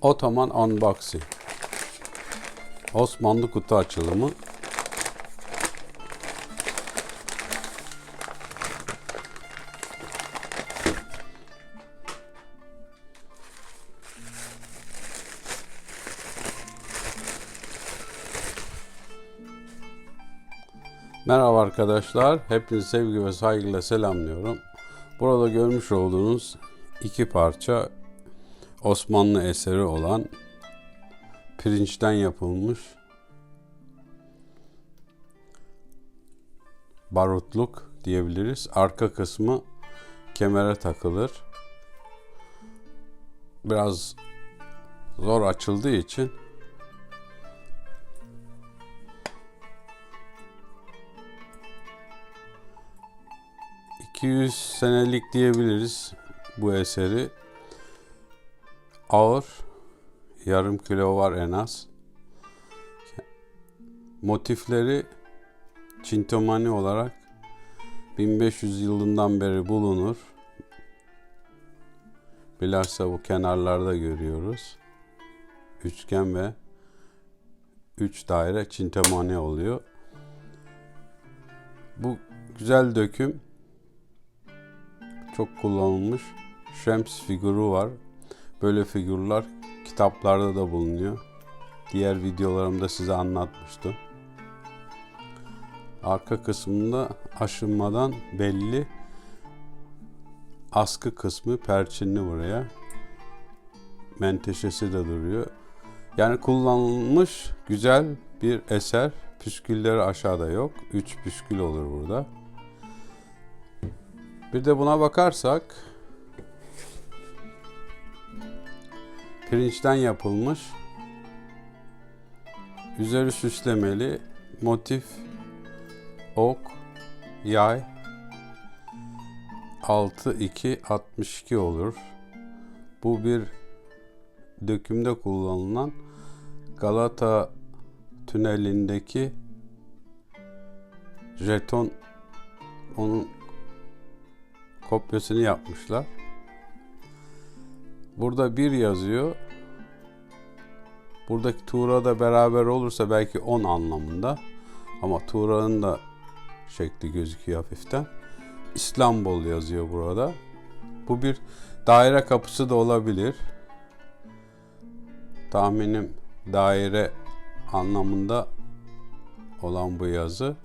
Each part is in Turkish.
Otoman Unboxing. Osmanlı kutu açılımı. Merhaba arkadaşlar. Hepinizi sevgi ve saygıyla selamlıyorum. Burada görmüş olduğunuz iki parça Osmanlı eseri olan pirinçten yapılmış barutluk diyebiliriz. Arka kısmı kemere takılır. Biraz zor açıldığı için 200 senelik diyebiliriz bu eseri. Ağır, yarım kilo var en az. Motifleri çintomani olarak 1500 yılından beri bulunur. Bilhassa bu kenarlarda görüyoruz. Üçgen ve üç daire çintomani oluyor. Bu güzel döküm çok kullanılmış Shemps figürü var. Böyle figürler kitaplarda da bulunuyor. Diğer videolarımda size anlatmıştım. Arka kısmında aşınmadan belli askı kısmı perçinli buraya. Menteşesi de duruyor. Yani kullanılmış güzel bir eser. Püskülleri aşağıda yok. 3 püskül olur burada. Bir de buna bakarsak pirinçten yapılmış üzeri süslemeli motif ok yay 6 2 62 olur. Bu bir dökümde kullanılan Galata tünelindeki jeton onun kopyasını yapmışlar. Burada bir yazıyor. Buradaki Tuğra da beraber olursa belki 10 anlamında. Ama Tuğra'nın da şekli gözüküyor hafiften. İstanbul yazıyor burada. Bu bir daire kapısı da olabilir. Tahminim daire anlamında olan bu yazı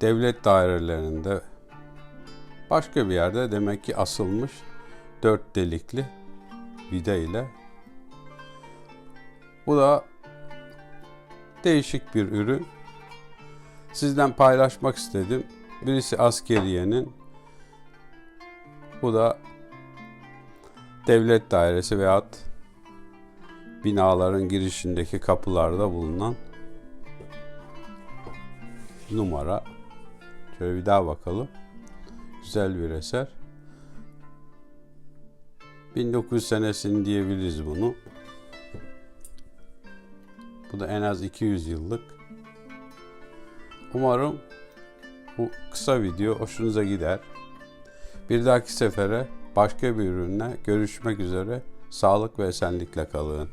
devlet dairelerinde başka bir yerde demek ki asılmış dört delikli vida ile. Bu da değişik bir ürün. Sizden paylaşmak istedim. Birisi askeriyenin, bu da devlet dairesi veyahut binaların girişindeki kapılarda bulunan numara. Şöyle bir daha bakalım. Güzel bir eser. 1900 senesini diyebiliriz bunu. Bu da en az 200 yıllık. Umarım bu kısa video hoşunuza gider. Bir dahaki sefere başka bir ürünle görüşmek üzere. Sağlık ve esenlikle kalın.